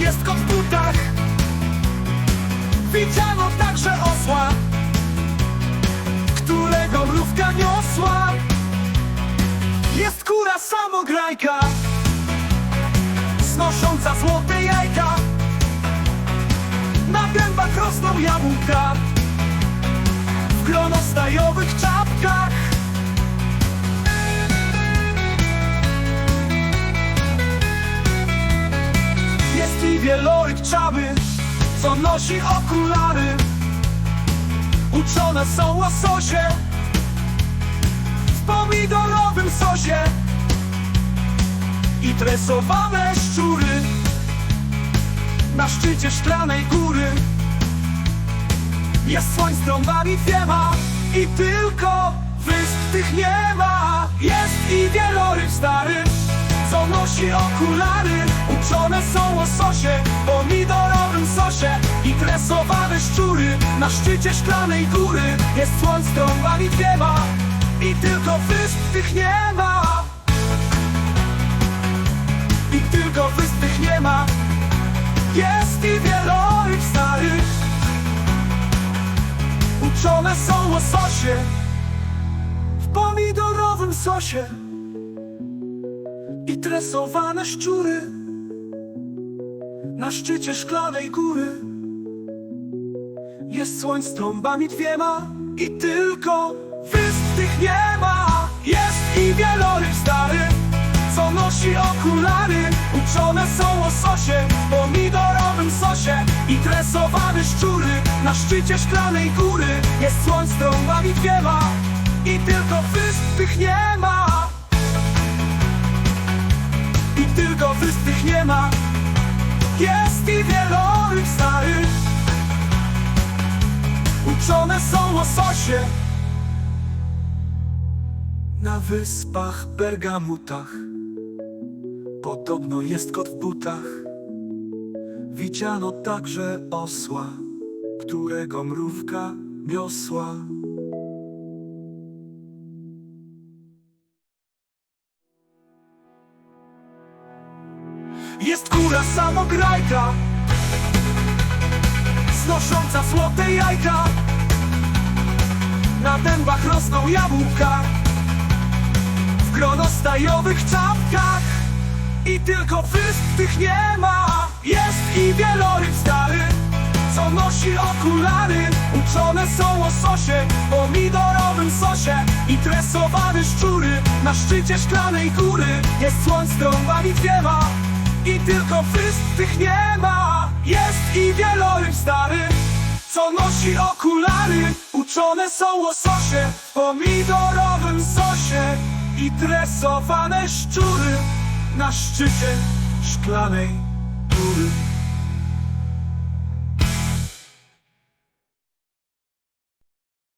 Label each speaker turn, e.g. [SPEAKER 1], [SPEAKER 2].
[SPEAKER 1] jest kot w butach Widziano także osła Którego mrówka niosła. Jest kura samograjka Znosząca złote jajka. Na gębach rosną jabłka W gronostajowych czapkach wieloryk czaby, co nosi okulary. Uczone są łososie W pomidorowym sosie. I tresowane szczury Na szczycie szklanej góry. Jest słoń z trąbami dwiema I tylko wysp tych nie ma. Jest i wieloryb stary Nosi okulary Uczone są łososie pomidorowym sosie I tresowane szczury. Na szczycie szklanej góry Jest słoń z trąbami dwiema I tylko wysp tych nie ma. I tylko wysp tych nie ma. Jest i wieloryb stary. Uczone są łososie W pomidorowym sosie I tresowane szczury Na szczycie szklanej góry. Jest słoń z trąbami dwiema I tylko wysp tych nie ma Jest i wieloryb stary Co nosi okulary. Uczone są łososie W pomidorowym sosie I tresowane szczury. Na szczycie szklanej góry Jest słoń z trąbami dwiema I tylko wysp tych nie ma Jest i wieloryb stary Uczone są łososie Na wyspach Bergamutach. Podobno jest kot w butach. Widziano także osła Którego mrówka niosła Jest kura samograjka. Znosząca złote jajka. Na dębach rosną jabłka. W gronostajowych czapkach. I tylko wysp tych nie ma. Jest i wieloryb stary Co nosi okulary. Uczone są łososie W pomidorowym sosie. I tresowane szczury Na szczycie szklanej góry. Jest słoń z trąbami dwiema i tylko wysp tych nie ma. Jest i wieloryb stary Co nosi okulary. Uczone są łososie W pomidorowym sosie. I tresowane szczury Na szczycie szklanej góry